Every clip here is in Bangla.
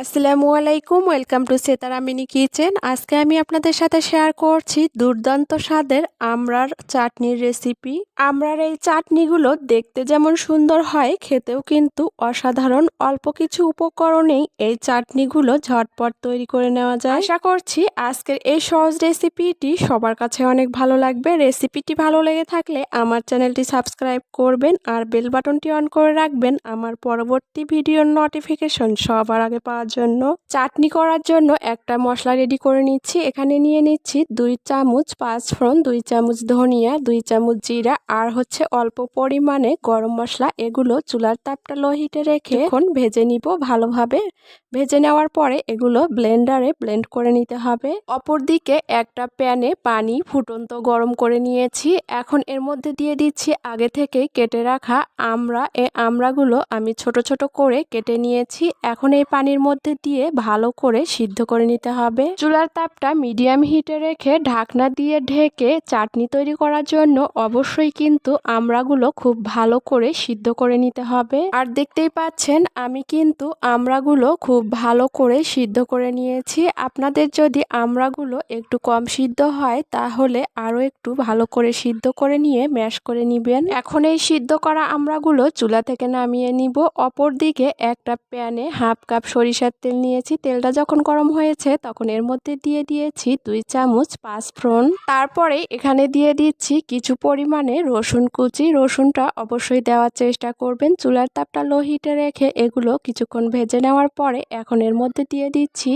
আসসালামু আলাইকুম, welcome to Setara mini kitchen. আজকে আমি আপনাদের সাথে শেয়ার করছি দুর্দান্ত স্বাদের আমড়ার চাটনির রেসিপি। আমড়ার এই চাটনিগুলো দেখতে যেমন সুন্দর হয়, খেতেও কিন্তু অসাধারণ। অল্প কিছু উপকরণেই এই চাটনিগুলো ঝটপট তৈরি করে নেওয়া যায়। আশা করছি আজকের এই সহজ রেসিপিটি সবার কাছে অনেক ভালো লাগবে। রেসিপিটি ভালো লেগে থাকলে আমার চ্যানেলটি সাবস্ক্রাইব করবেন আর বেল বাটনটি অন করে রাখবেন। আমার পরবর্তী ভিডিওর নোটিফিকেশন সবার আগে পাওয়া দেওয়ার জন্য। চাটনি করার জন্য একটা মশলা রেডি করে নিচ্ছি। এখানে নিয়ে নিচ্ছি দুই চামচ পাঁচ পাঁচফোড়ন, দুই চামচ ধনিয়া, দুই চামচ জিরা আর হচ্ছে অল্প পরিমাণে গরম মশলা। এগুলো চুলার তাপটা লো হিটে রেখে এখন ভেজে নিব ভালোভাবে। ভেজে নেওয়ার পরে এগুলো ব্লেন্ডারে ব্লেন্ড করে নিতে হবে। অপর দিকে একটা প্যানে পানি ফুটন্ত গরম করে নিয়েছি। এখন এর মধ্যে দিয়ে দিচ্ছি আগে থেকে কেটে রাখা আমরা এ আমরাগুলো আমি ছোট ছোট করে কেটে নিয়েছি। এখন এই পানির মধ্যে দিয়ে ভালো করে সিদ্ধ করে নিতে হবে। চুলার তাপটা মিডিয়াম হিটে রেখে ঢাকনা দিয়ে ঢেকে চাটনি তৈরি করার জন্য অবশ্যই কিন্তু আমড়াগুলো খুব ভালো করে সিদ্ধ করে নিতে হবে। আর দেখতেই পাচ্ছেন, আমি কিন্তু আমড়াগুলো খুব ভালো করে সিদ্ধ করে নিয়েছি। আপনাদের যদি আমড়াগুলো একটু কম সিদ্ধ হয়, তাহলে আরও একটু ভালো করে সিদ্ধ করে নিয়ে ম্যাশ করে নিবেন। এখন এই সিদ্ধ করা আমড়াগুলো চুলা থেকে নামিয়ে নিব। অপর দিকে একটা প্যানে হাফ কাপ সরিষার তেল নিয়েছি। তেলটা যখন গরম হয়েছে তখন এর মধ্যে দিয়ে দিয়েছি দুই চামচ পাঁচ পাঁচফোড়ন। তারপরে এখানে দিয়ে দিচ্ছি কিছু পরিমাণে রসুন কুচি। রসুনটা অবশ্যই দেওয়ার চেষ্টা করবেন। চুলার তাপটা লো হিটে রেখে এগুলো কিছুক্ষণ ভেজে নেওয়ার পরে এখন এর মধ্যে দিয়ে দিচ্ছি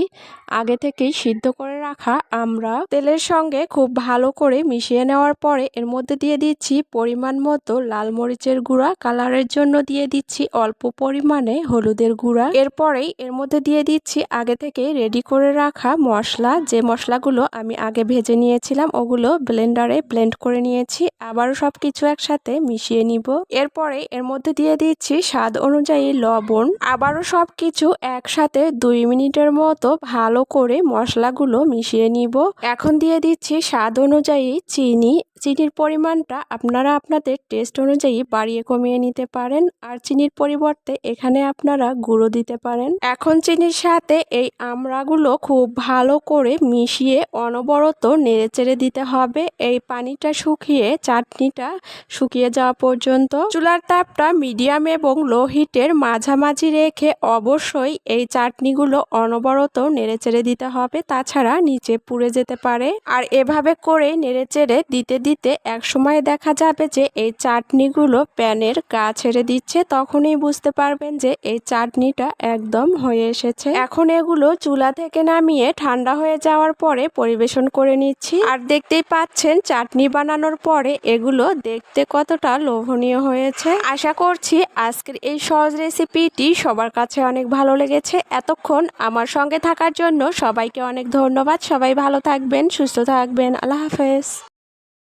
আগে থেকেই সিদ্ধ করে রাখা আমরা তেলের সঙ্গে খুব ভালো করে মিশিয়ে নেওয়ার পরে এর মধ্যে দিয়ে দিচ্ছি পরিমাণ মতো লাল মরিচের গুঁড়া, কালারের জন্য দিয়ে দিচ্ছি অল্প পরিমাণে হলুদের গুঁড়া। এরপরেই এর মধ্যে দিয়ে দিচ্ছি আগে থেকে রেডি করে রাখা মশলা। যে মশলাগুলো আমি আগে ভেজে নিয়েছিলাম, ওগুলো ব্লেন্ডারে ব্লেন্ড করে নিয়েছি। আবারও সব কিছু একসাথে মিশিয়ে নিব। এরপরে এর মধ্যে দিয়ে দিচ্ছি স্বাদ অনুযায়ী লবণ। আবারও সব কিছু একসাথে দুই মিনিটের মতো ভালো করে মশলাগুলো মিশিয়ে নিব। এখন দিয়ে দিচ্ছি স্বাদ অনুযায়ী চিনি চিনির পরিমাণটা আপনারা আপনাদের টেস্ট অনুযায়ী বাড়িয়ে কমিয়ে নিতে পারেন, আর চিনির পরিবর্তে এখানে আপনারা গুঁড়ো দিতে পারেন। এখন চিনির সাথে এই আমড়াগুলো খুব ভালো করে মিশিয়ে অনবরত নেড়েচেড়ে দিতে হবে। এই পানিটা শুকিয়ে চাটনিটা শুকিয়ে যাওয়া পর্যন্ত। চুলার তাপটা মিডিয়াম এবং লো হিটের মাঝামাঝি রেখে অবশ্যই এই চাটনিগুলো অনবরত নেড়েচেড়ে দিতে হবে, তাছাড়া নিচে পুড়ে যেতে পারে। আর এভাবে করে নেড়েচেড়ে দিতে দিতে এক সময় দেখা যাবে যে এই চাটনিগুলো প্যানের গা ছেড়ে দিচ্ছে, তখনই বুঝতে পারবেন যে এই চাটনিটা একদম হয়ে এসেছে। এখন এগুলো চুলা থেকে নামিয়ে ঠান্ডা হয়ে যাওয়ার পরে পরিবেশন করে নিচ্ছি। আর দেখতেই পাচ্ছেন, চাটনি বানানোর পরে এগুলো দেখতে কতটা লোভনীয় হয়েছে। আশা করছি আজকের এই সহজ রেসিপিটি সবার কাছে অনেক ভালো লেগেছে। এতক্ষণ আমার সঙ্গে থাকার জন্য সবাইকে অনেক ধন্যবাদ। সবাই ভালো থাকবেন, সুস্থ থাকবেন। আল্লাহ হাফেজ।